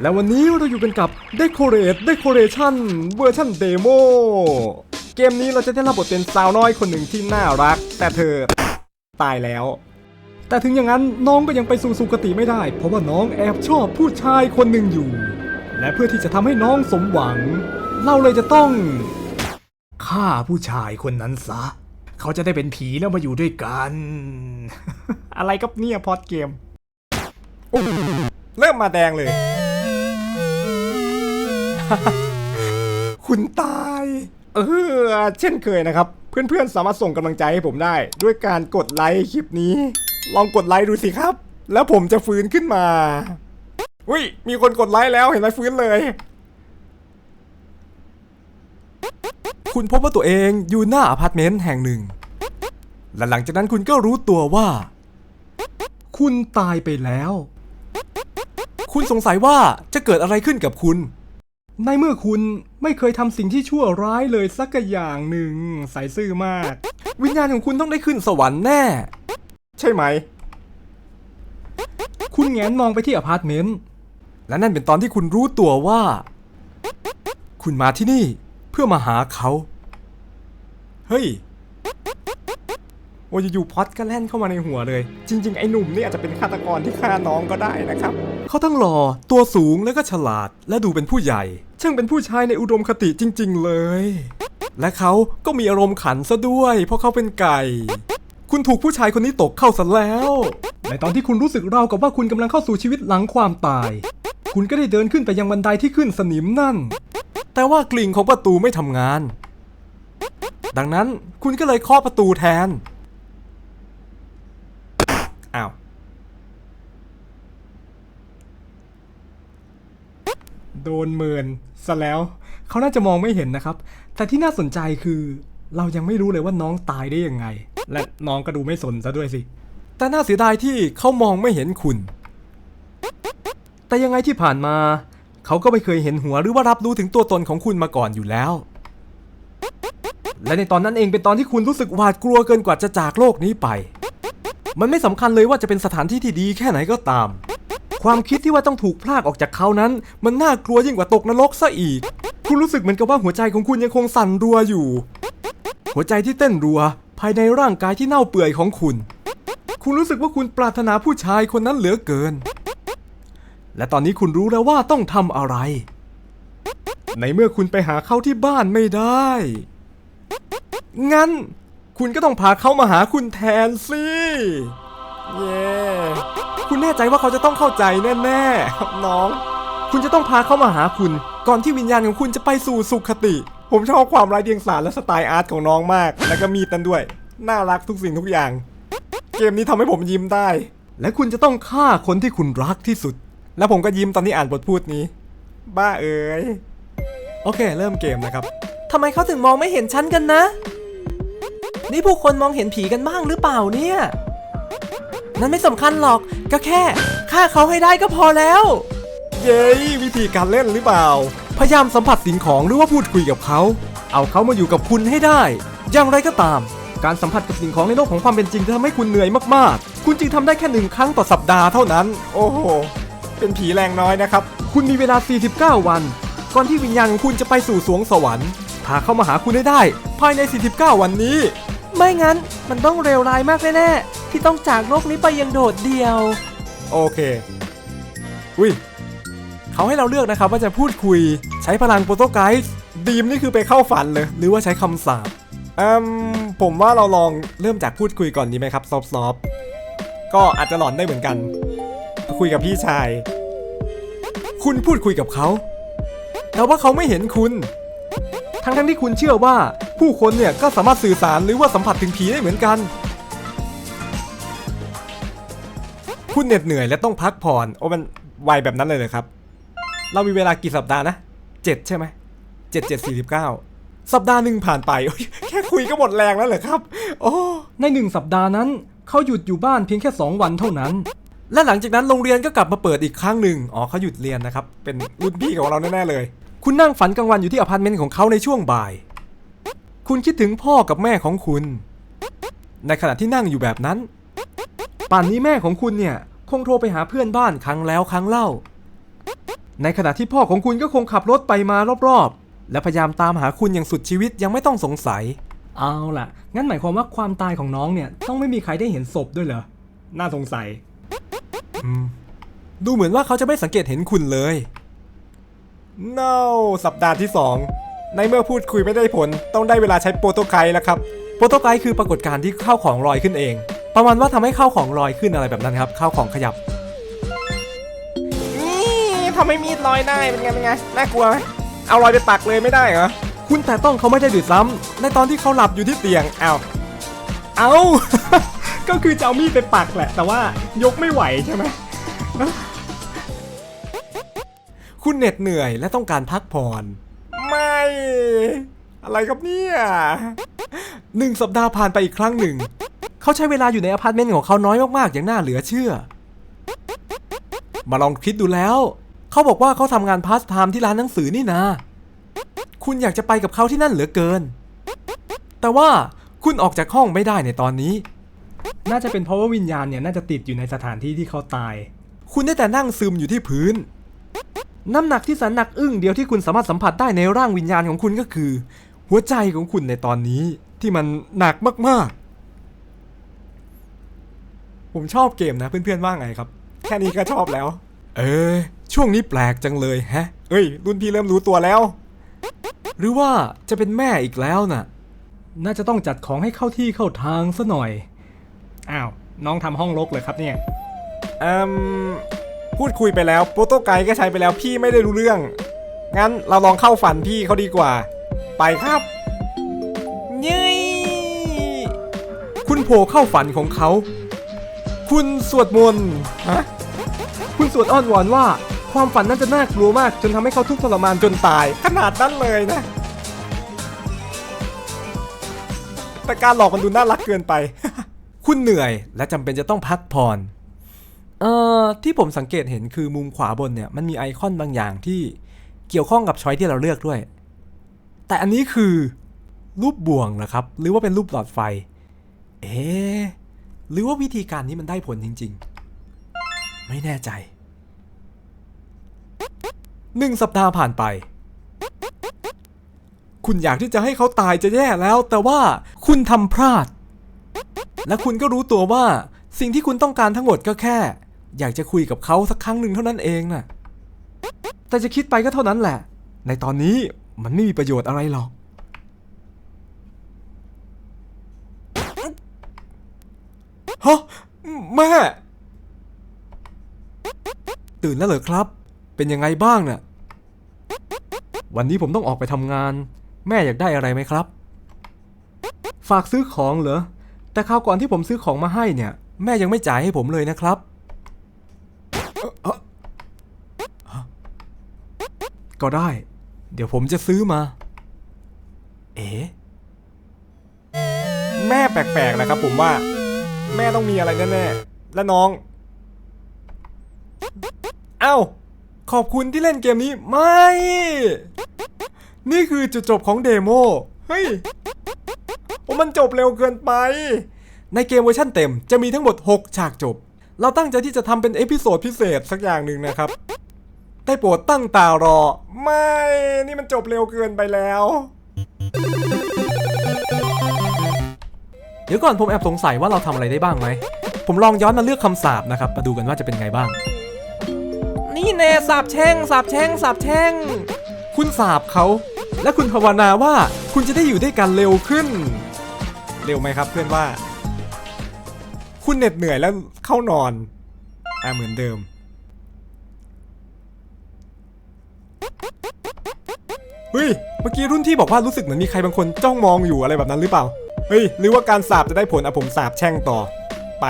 และวันนี้เราอยู่กันกับ Decorate Decoration เวอร์ชันเดโมเกมนี้เราจะได้รับบทเป็นสาวน้อยคนหนึ่งที่น่ารัก แต่เธอตายแล้ว แต่ถึงอย่างนั้นน้องก็ยังไปสู่สุคติไม่ได้ เพราะว่าน้องแอบชอบผู้ชายคนหนึ่งอยู่ และเพื่อที่จะทำให้น้องสมหวัง เราเลยจะต้องฆ่าผู้ชายคนนั้นซะ เขาจะได้เป็นผีแล้วมาอยู่ด้วยกัน อะไรกับเนี่ยพอดเกมเริ่มมาแดงเลย คุณตาย เออ เช่นเคยนะครับ เพื่อนๆ สามารถส่งกำลังใจให้ผมได้ ด้วยการกดไลค์คลิปนี้ ลองกดไลค์ดูสิครับ แล้วผมจะฟื้นขึ้นมา อุ้ย มีคนกดไลค์แล้วเห็นไหมฟื้นเลย คุณพบว่าตัวเองอยู่หน้าอพาร์ตเมนต์แห่งหนึ่ง และหลังจากนั้นคุณก็รู้ตัวว่า คุณตายไปแล้ว คุณสงสัยว่าจะเกิดอะไรขึ้นกับคุณ ในเมื่อคุณไม่เคยทำสิ่งที่ชั่วร้ายเลยสักอย่างหนึ่งใส่ซื่อมาก วิญญาณของคุณต้องได้ขึ้นสวรรค์แน่ ใช่ไหม คุณแงนมองไปที่อพาร์ตเมนต์และนั่นเป็นตอนที่คุณรู้ตัวว่า คุณมาที่นี่เพื่อมาหาเขา เฮ้ย โอ้ยอยู่พอดก็แล่นเข้ามาในหัวเลย จริง ๆ ไอ้หนุ่มนี่อาจจะเป็นฆาตกรที่ฆ่าน้องก็ได้นะครับเขาทั้งหล่อตัวสูงแล้วก็ฉลาด และดูเป็นผู้ใหญ่ ช่างเป็นผู้ชายในอุดมคติจริง ๆ เลย และเขาก็มีอารมณ์ขันซะด้วย เพราะเขาเป็นไก่ คุณถูกผู้ชายคนนี้ตกเข้าซะแล้ว ในตอนที่คุณรู้สึกราวกับว่าคุณกำลังเข้าสู่ชีวิตหลังความตาย คุณก็ได้เดินขึ้นไปยังบันไดที่ขึ้นสนิมนั่น แต่ว่ากลิ่งของประตูไม่ทำงาน ดังนั้นคุณก็เลยเคาะประตูแทน อ้าว โดนเมินซะแล้ว เขาน่าจะมองไม่เห็นนะครับ แต่ที่น่าสนใจคือเรายังไม่รู้เลยว่าน้องตายได้ยังไง และน้องก็ดูไม่สนซะด้วยสิ แต่น่าเสียดายที่เขามองไม่เห็นคุณ แต่ยังไงที่ผ่านมา เขาก็ไม่เคยเห็นหัวหรือว่ารับรู้ถึงตัวตนของคุณมาก่อนอยู่แล้ว และในตอนนั้นเองเป็นตอนที่คุณรู้สึกหวาดกลัวเกินกว่าจะจากโลกนี้ไป มันไม่สำคัญเลยว่าจะเป็นสถานที่ที่ดีแค่ไหนก็ตาม ความคิดที่ว่าต้องถูกพลากออกจากเขานั้น มันน่ากลัวยิ่งกว่าตกนรกซะอีก คุณรู้สึกเหมือนกับว่าหัวใจของคุณยังคงสั่นรัวอยู่ หัวใจที่เต้นรัว ภายในร่างกายที่เน่าเปื่อยของคุณ คุณรู้สึกว่าคุณปรารถนาผู้ชายคนนั้นเหลือเกิน และตอนนี้คุณรู้แล้วว่าต้องทำอะไร ในเมื่อคุณไปหาเขาที่บ้านไม่ได้ งั้น คุณก็ต้องพาเขามาหาคุณแทนสิ เย้ คุณแน่ใจว่าเขาจะต้องเข้าใจแน่ๆน้อง คุณจะต้องพาเขามาหาคุณ ก่อนที่วิญญาณของคุณจะไปสู่สุขติ ผมชอบความไร้เดียงสาและสไตล์อาร์ตของน้องมาก แล้วก็มีดนันด้วย น่ารักทุกสิ่งทุกอย่าง เกมนี้ทำให้ผมยิ้มได้ และคุณจะต้องฆ่าคนที่คุณรักที่สุด แล้วผมก็ยิ้มตอนที่อ่านบทพูดนี้ บ้าเอ๋ยโอเค เริ่มเกมนะครับทำไมเขาถึงมองไม่เห็นฉันกันนะ นี่ผู้คนมองเห็นผีกันบ้างหรือเปล่าเนี่ย นั่นไม่สำคัญหรอก ก็แค่ฆ่าเขาให้ได้ก็พอแล้ว เย้วิธีการเล่นหรือเปล่า พยายามสัมผัสสิ่งของหรือว่าพูดคุยกับเขา เอาเขามาอยู่กับคุณให้ได้ อย่างไรก็ตาม การสัมผัสกับสิ่งของในโลกของความเป็นจริงจะทำให้คุณเหนื่อยมากๆ คุณจึงทำได้แค่หนึ่งครั้งต่อสัปดาห์เท่านั้น โอ้โห เป็นผีแรงน้อยนะครับ คุณมีเวลา 49 วัน ก่อนที่วิญญาณของคุณจะไปสู่สวงสวรรค์ พาเข้ามาหาคุณให้ได้ ภายใน 49 วันนี้ ไม่งั้นมันต้องเร็วร้ายมากแน่ๆที่ต้องจากโลกนี้ไปอยังโดดเดี่ยว โอเค อุ้ยเขาให้เราเลือกนะครับว่าจะพูดคุยใช้พลังโปรโตไกด์ดีมนี่คือไปเข้าฝันเลย หรือว่าใช้คำสาปอืมผมว่าเราลองเริ่มจากพูดคุยก่อนดีไหมครับซอฟต์ๆก็อาจจะหลอนได้เหมือนกัน คุยกับพี่ชาย คุณพูดคุยกับเขา แต่ว่าเขาไม่เห็นคุณ ทั้งทั้งๆที่คุณเชื่อว่า ผู้คนเนี่ยก็สามารถสื่อสารหรือว่าสัมผัสถึงผีได้เหมือนกัน คุณเหน็ดเหนื่อยและต้องพักผ่อนโอ้มันไวแบบนั้นเลยเหรอครับ เรามีเวลากี่สัปดาห์นะเจ็ดใช่ไหมเจ็ดเจ็ดสี่สิบเก้าสัปดาห์หนึ่งผ่านไปโอ๊ยแค่คุยก็หมดแรงแล้วเหรอครับ โอ้ในหนึ่งสัปดาห์นั้น เขาหยุดอยู่บ้านเพียงแค่ 2 วันเท่านั้น และหลังจากนั้นโรงเรียนก็กลับมาเปิดอีกครั้งหนึ่งอ๋อเขาหยุดเรียนนะครับ เป็นรุ่นพี่ของเราแน่ๆเลย คุณนั่งฝันกลางวันอยู่ที่อพาร์ตเมนต์ของเขาในช่วงบ่าย คุณคิดถึงพ่อกับแม่ของคุณ ในขณะที่นั่งอยู่แบบนั้น ป่านนี้แม่ของคุณเนี่ย คงโทรไปหาเพื่อนบ้านครั้งแล้วครั้งเล่า ในขณะที่พ่อของคุณก็คงขับรถไปมารอบๆ และพยายามตามหาคุณอย่างสุดชีวิตยังไม่ต้องสงสัย เอาล่ะ งั้นหมายความว่าความตายของน้องเนี่ย ต้องไม่มีใครได้เห็นศพด้วยเหรอ น่าสงสัยดูเหมือนว่าเขาจะไม่สังเกตเห็นคุณเลย no สัปดาห์ที่2 ในเมื่อพูดคุยไม่ได้ผล ต้องได้เวลาใช้โปรโตไกด์แล้วครับโปรโตไกด์คือปรากฏการณ์ที่ข้าวของลอยขึ้นเอง ประมาณว่าทำให้ข้าวของลอยขึ้นอะไรแบบนั้นครับข้าวของขยับ นี่ทำให้มีดลอยได้เป็นไงเป็นไงน่ากลัวไหมเอาลอยไปปักเลยไม่ได้เหรอคุณแต่ต้องเขาไม่ได้ดื่ซ้ำในตอนที่เขาหลับอยู่ที่เตียงเอ้าเอาก็คือจะเอามีดไปปักแหละ แต่ว่ายกไม่ไหวใช่ไหมคุณเหน็ดเหนื่อยและต้องการพักผ่อน ไม่ อะไรครับเนี่ยหนึ่งสัปดาห์ผ่านไปอีกครั้งหนึ่ง เขาใช้เวลาอยู่ในอพาร์ตเมนต์ของเขาน้อยมากๆ อย่างน่าเหลือเชื่อ มาลองคิดดูแล้ว เขาบอกว่าเขาทำงานพาร์ทไทม์ที่ร้านหนังสือนี่นะ คุณอยากจะไปกับเขาที่นั่นเหลือเกิน แต่ว่าคุณออกจากห้องไม่ได้ในตอนนี้ น่าจะเป็นเพราะว่าวิญญาณเนี่ยน่าจะติดอยู่ในสถานที่ที่เขาตาย คุณได้แต่นั่งซึมอยู่ที่พื้น น้ำหนักที่แสนหนักอึ้งเดียวที่คุณสามารถสัมผัสได้ในร่างวิญญาณของคุณก็คือ หัวใจของคุณในตอนนี้ที่มันหนักมากๆ ผมชอบเกมนะเพื่อนๆว่าไงครับ แค่นี้ก็ชอบแล้ว เออ ช่วงนี้แปลกจังเลยแฮะ เอ้ยรุ่นพี่เริ่มรู้ตัวแล้ว หรือว่าจะเป็นแม่อีกแล้วน่ะ น่าจะต้องจัดของให้เข้าที่เข้าทางซะหน่อย อ้าว น้องทำห้องรกเลยครับเนี่ยอ่ม พูดคุยไปแล้วโปรโตไกด์ก็ใช้ไปแล้วพี่ไม่ได้รู้เรื่อง งั้นเราลองเข้าฝันพี่เขาดีกว่า ไปครับยี่คุณโผล่เข้าฝันของเขา คุณสวดมนต์ฮะคุณสวดอ้อนวอนว่า ความฝันนั้นจะน่ากลัวมาก จนทำให้เขาทุกข์ทรมานจนตาย ขนาดนั้นเลยนะ แต่การหลอกมันดูน่ารักเกินไป คุณเหนื่อยและจำเป็นจะต้องพักผ่อน เอ่อที่ผมสังเกตเห็นคือมุมขวาบนเนี่ยมันมีไอคอนบางอย่างที่เกี่ยวข้องกับช้อยที่เราเลือกด้วย แต่อันนี้คือรูปบ่วงนะครับ หรือว่าเป็นรูปหลอดไฟ เอ๊หรือว่าวิธีการนี้มันได้ผลจริง ๆ ไม่แน่ใจหนึ่งสัปดาห์ผ่านไป คุณอยากที่จะให้เขาตายจะแย่แล้ว แต่ว่าคุณทำพลาด และคุณก็รู้ตัวว่าสิ่งที่คุณต้องการทั้งหมดก็แค่ อยากจะคุยกับเขาสักครั้งหนึ่งเท่านั้นเองน่ะ แต่จะคิดไปก็เท่านั้นแหละ ในตอนนี้มันไม่มีประโยชน์อะไรหรอก ฮะ แม่ ตื่นแล้วเหรอครับ เป็นยังไงบ้างน่ะ วันนี้ผมต้องออกไปทำงาน แม่อยากได้อะไรไหมครับ ฝากซื้อของเหรอ แต่คราวก่อนที่ผมซื้อของมาให้เนี่ย แม่ยังไม่จ่ายให้ผมเลยนะครับ ก็ได้ เดี๋ยวผมจะซื้อมา เอ๋แม่แปลกๆนะครับผมว่า แม่ต้องมีอะไรแน่ๆและน้อง เอ้า ขอบคุณที่เล่นเกมนี้ ไม่ นี่คือจุดจบของเดโม เฮ้ยโอ้มันจบเร็วเกินไป ในเกมเวอร์ชันเต็มจะมีทั้งหมด 6 ฉากจบ เราตั้งใจที่จะทำเป็นเอพิโซดพิเศษสักอย่างหนึ่งนะครับ ได้โปรดตั้งตารอ ไม่ นี่มันจบเร็วเกินไปแล้ว เดี๋ยวก่อนผมแอบสงสัยว่าเราทำอะไรได้บ้างไหม ผมลองย้อนมาเลือกคำสาบนะครับ มาดูกันว่าจะเป็นไงบ้าง นี่แน่สาบแช่งสาบแช่งสาบแช่ง คุณสาบเขา และคุณภาวนาว่าคุณจะได้อยู่ด้วยกันเร็วขึ้น เร็วไหมครับเพื่อนว่า คุณเหน็ดเหนื่อยแล้วเข้านอน อ่าเหมือนเดิม เฮ้ย เมื่อกี้รุ่นที่บอกว่ารู้สึกเหมือนมีใครบางคนจ้องมองอยู่อะไรแบบนั้นหรือเปล่า เฮ้ย หรือว่าการสาบจะได้ผลอะผมสาบแช่งต่อ ไป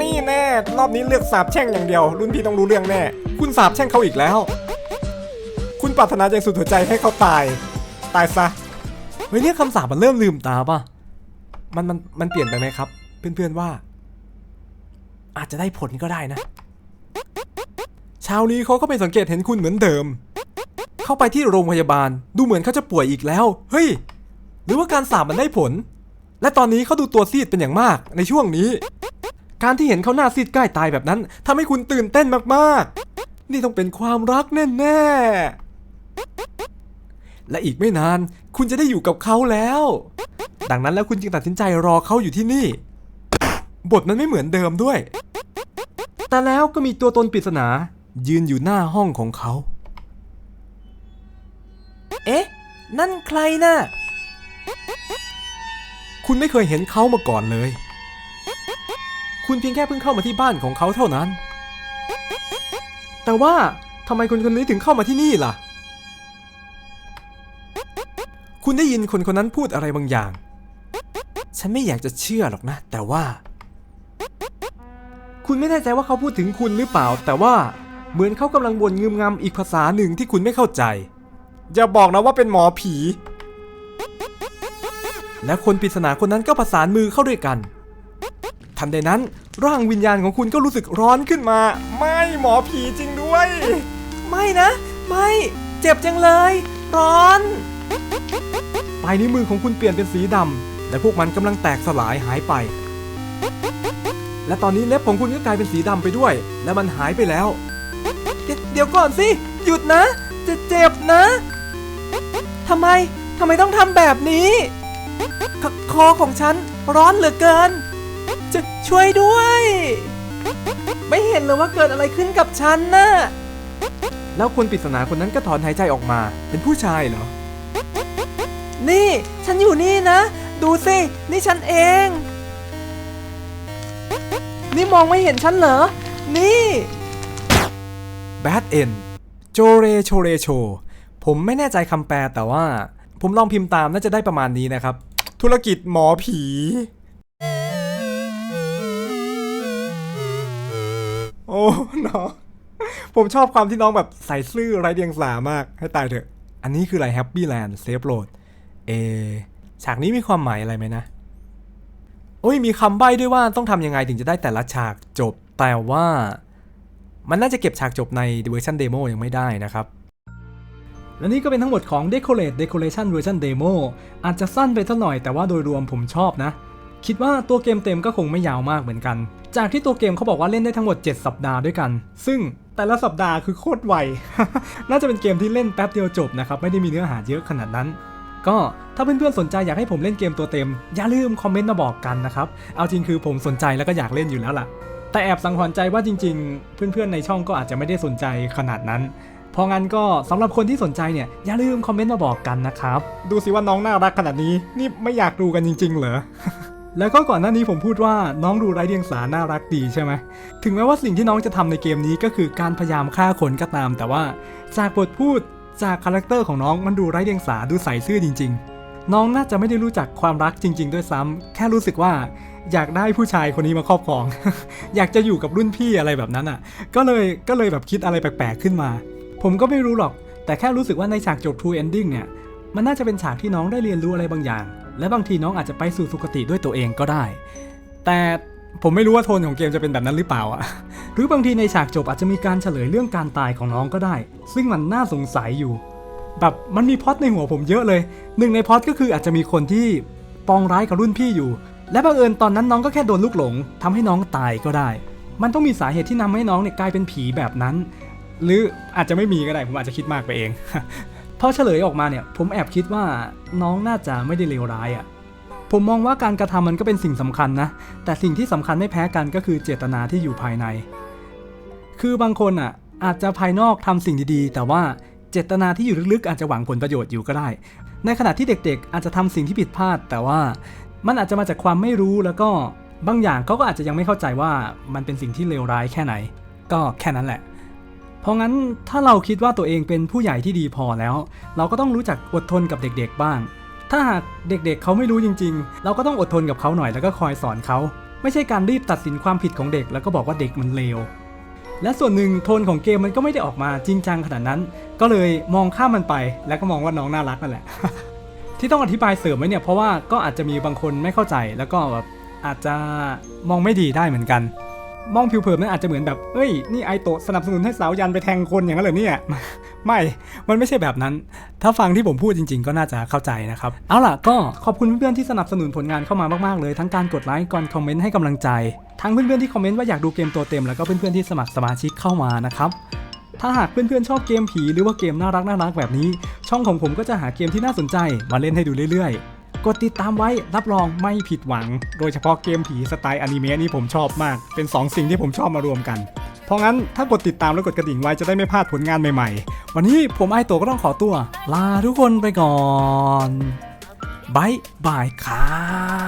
นี่แน่ รอบนี้เลือกสาบแช่งอย่างเดียว รุ่นพี่ต้องรู้เรื่องแน่ คุณสาบแช่งเขาอีกแล้ว คุณปรารถนาอย่างสุดหัวใจให้เขาตาย ตายซะ เฮ้ยเนี่ยคำสาบมันเริ่มลืมตาป่ะ มันมันมันเปลี่ยนไปไหมครับ เพื่อนๆว่า อาจจะได้ผลก็ได้นะเช้านี้เขาก็ไปสังเกตเห็นคุณเหมือนเดิม เข้าไปที่โรงพยาบาล ดูเหมือนเขาจะป่วยอีกแล้ว เฮ้ย หรือว่าการสาบมันได้ผล และตอนนี้เขาดูตัวซีดเป็นอย่างมากในช่วงนี้ การที่เห็นเขาหน้าซีดใกล้ตายแบบนั้นทำให้คุณตื่นเต้นมากๆ นี่ต้องเป็นความรักแน่ๆและอีกไม่นาน คุณจะได้อยู่กับเขาแล้วดังนั้นแล้วคุณจึงตัดสินใจรอเขาอยู่ที่นี่ บทมันไม่เหมือนเดิมด้วย แต่แล้วก็มีตัวตนปริศนา ยืนอยู่หน้าห้องของเขา เอ๊ะ นั่นใครน่ะ คุณไม่เคยเห็นเขามาก่อนเลย คุณเพียงแค่เพิ่งเข้ามาที่บ้านของเขาเท่านั้น แต่ว่าทำไมคนคนนี้ถึงเข้ามาที่นี่ล่ะ คุณได้ยินคนคนนั้นพูดอะไรบางอย่าง ฉันไม่อยากจะเชื่อหรอกนะ แต่ว่า คุณไม่แน่ใจว่าเขาพูดถึงคุณหรือเปล่า แต่ว่าเหมือนเขากำลังบ่นงึมงำอีกภาษาหนึ่งที่คุณไม่เข้าใจ อย่าบอกนะว่าเป็นหมอผี และคนปริศนาคนนั้นก็ประสานมือเข้าด้วยกัน ทันใดนั้นร่างวิญญาณของคุณก็รู้สึกร้อนขึ้นมา ไม่หมอผีจริงด้วย ไม่นะ ไม่ เจ็บจังเลย ร้อนปลายนิ้วมือของคุณเปลี่ยนเป็นสีดำและพวกมันกำลังแตกสลายหายไป และตอนนี้เล็บของคุณก็กลายเป็นสีดำไปด้วย และมันหายไปแล้วเดี๋ยวเดี๋ยวก่อนสิ หยุดนะ จะเจ็บนะทำไมทำไมต้องทำแบบนี้คคอของฉันร้อนเหลือเกิน จะช่วยด้วย ไม่เห็นเลยว่าเกิดอะไรขึ้นกับฉันน่ะแล้วคนปริศนาคนนั้นก็ถอนหายใจออกมา เป็นผู้ชายเหรอ นี่ ฉันอยู่นี่นะ ดูสิ นี่ฉันเอง นี่มองไม่เห็นฉันเหรอ นี่ Bad End โจเรโชเรโช ผมไม่แน่ใจคำแปลแต่ว่า ผมลองพิมพ์ตามน่าจะได้ประมาณนี้นะครับ ธุรกิจหมอผี โอ้น้องผมชอบความที่น้องแบบใส่ซื่อไร้เดียงสามากให้ตายเถอะ อันนี้คืออะไร Happy Land Safe Road เอฉากนี้มีความหมายอะไรไหมนะ โอ้ยมีคำใบ้ด้วยว่าต้องทำยังไงถึงจะได้แต่ละฉากจบ แต่ว่ามันน่าจะเก็บฉากจบในเวอร์ชันเดโมยังไม่ได้นะครับ และนี่ก็เป็นทั้งหมดของ Decorate Decoration Version Demo อาจจะสั้นไปสักหน่อยแต่ว่าโดยรวมผมชอบนะ คิดว่าตัวเกมเต็มก็คงไม่ยาวมากเหมือนกัน จากที่ตัวเกมเขาบอกว่าเล่นได้ทั้งหมด 7 สัปดาห์ด้วยกัน ซึ่งแต่ละสัปดาห์คือโคตรไว น่าจะเป็นเกมที่เล่นแป๊บเดียวจบนะครับ ไม่ได้มีเนื้อหาเยอะขนาดนั้น ก็ถ้าเพื่อนๆสนใจอยากให้ผมเล่นเกมตัวเต็ม อย่าลืมคอมเมนต์มาบอกกันนะครับ เอาจริงคือผมสนใจแล้วก็อยากเล่นอยู่แล้วล่ะ แต่แอบสังหรณ์ใจว่าจริง ๆ เพื่อนๆในช่องก็อาจจะไม่ได้สนใจขนาดนั้นเพราะงั้นก็สำหรับคนที่สนใจเนี่ยอย่าลืมคอมเมนต์มาบอกกันนะครับ ดูสิว่าน้องน่ารักขนาดนี้ นี่ไม่อยากดูกันจริง ๆ เหรอ แล้วก็ก่อนหน้านี้ผมพูดว่าน้องดูไร้เดียงสาน่ารักดีใช่ไหม ถึงแม้ว่าสิ่งที่น้องจะทำในเกมนี้ก็คือการพยายามฆ่าคนก็ตาม แต่ว่าจากบทพูด จากคาแรคเตอร์ของน้องมันดูไร้เดียงสาดูใสซื่อจริง ๆ น้องน่าจะไม่ได้รู้จักความรักจริง ๆ ด้วยซ้ำแค่รู้สึกว่าอยากได้ผู้ชายคนนี้มาครอบครอง อยากจะอยู่กับรุ่นพี่อะไรแบบนั้นอะ ก็เลยก็เลยแบบคิดอะไรแปลกๆขึ้นมา ผมก็ไม่รู้หรอก แต่แค่รู้สึกว่าในฉากจบ True Ending เนี่ย มันน่าจะเป็นฉากที่น้องได้เรียนรู้อะไรบางอย่าง และบางทีน้องอาจจะไปสู่สุคติด้วยตัวเองก็ได้ แต่ ผมไม่รู้ว่าโทนของเกมจะเป็นแบบนั้นหรือเปล่าอะหรือบางทีในฉากจบอาจจะมีการเฉลยเรื่องการตายของน้องก็ได้ ซึ่งมันน่าสงสัยอยู่ แบบมันมีพอตในหัวผมเยอะเลย หนึ่งในพอตก็คืออาจจะมีคนที่ปองร้ายกับรุ่นพี่อยู่ และบังเอิญตอนนั้นน้องก็แค่โดนลูกหลงทำให้น้องตายก็ได้ มันต้องมีสาเหตุที่นำให้น้องเนี่ยกลายเป็นผีแบบนั้น หรืออาจจะไม่มีก็ได้ผมอาจจะคิดมากไปเองพอเฉลยออกมาเนี่ยผมแอบคิดว่าน้องน่าจะไม่ได้เลวร้ายอะ่ะ ผมมองว่าการกระทำมันก็เป็นสิ่งสำคัญนะ แต่สิ่งที่สำคัญไม่แพ้กันก็คือเจตนาที่อยู่ภายใน คือบางคนอะอาจจะภายนอกทำสิ่งดีๆ แต่ว่าเจตนาที่อยู่ลึกๆ อาจจะหวังผลประโยชน์อยู่ก็ได้ ในขณะที่เด็กๆ อาจจะทำสิ่งที่ผิดพลาด แต่ว่ามันอาจจะมาจากความไม่รู้แล้วก็บางอย่างเขาก็อาจจะยังไม่เข้าใจว่ามันเป็นสิ่งที่เลวร้ายแค่ไหน ก็แค่นั้นแหละ เพราะงั้นถ้าเราคิดว่าตัวเองเป็นผู้ใหญ่ที่ดีพอแล้ว เราก็ต้องรู้จักอดทนกับเด็กๆบ้าง ถ้าหากเด็กๆเขาไม่รู้จริง ๆ เราก็ต้องอดทนกับเขาหน่อยแล้วก็คอยสอนเขา ไม่ใช่การรีบตัดสินความผิดของเด็ก แล้วก็บอกว่าเด็กมันเลวและส่วนหนึ่งโทนของเกมมันก็ไม่ได้ออกมาจริงจังขนาดนั้น ก็เลยมองข้ามมันไป แล้วก็มองว่าน้องน่ารักนั่นแหละ ที่ต้องอธิบายเสริมไว้เนี่ยเพราะว่าก็อาจจะมีบางคนไม่เข้าใจ แล้วก็แบบอาจจะมองไม่ดีได้เหมือนกัน มองผิวเผินมันอาจจะเหมือนแบบ เอ้ย นี่ไอโตะสนับสนุนให้สาวยันไปแทงคนอย่างนั้นเหรอเนี่ย ไม่ มันไม่ใช่แบบนั้น ถ้าฟังที่ผมพูดจริง ๆ ก็น่าจะเข้าใจนะครับ เอาล่ะ ก็ขอบคุณเพื่อนๆที่สนับสนุนผลงานเข้ามามากๆเลย ทั้งการกดไลค์ก่อนคอมเมนต์ให้กำลังใจ ทั้งเพื่อนๆที่คอมเมนต์ว่าอยากดูเกมตัวเต็ม แล้วก็เพื่อนๆที่สมัครสมาชิกเข้ามานะครับถ้าหากเพื่อนๆชอบเกมผีหรือว่าเกมน่ารักน่ารักแบบนี้ ช่องของผมก็จะหาเกมที่น่าสนใจมาเล่นให้ดูเรื่อยๆ กดติดตามไว้รับรองไม่ผิดหวัง โดยเฉพาะเกมผีสไตล์อนิเมะนี่ผมชอบมาก เป็น 2 สิ่งที่ผมชอบมารวมกัน เพราะงั้นถ้ากดติดตามแล้วกดกระดิ่งไว้จะได้ไม่พลาดผลงานใหม่ๆ วันนี้ผมไอโตะก็ต้องขอตัว ลาทุกคนไปก่อนบายบายครับ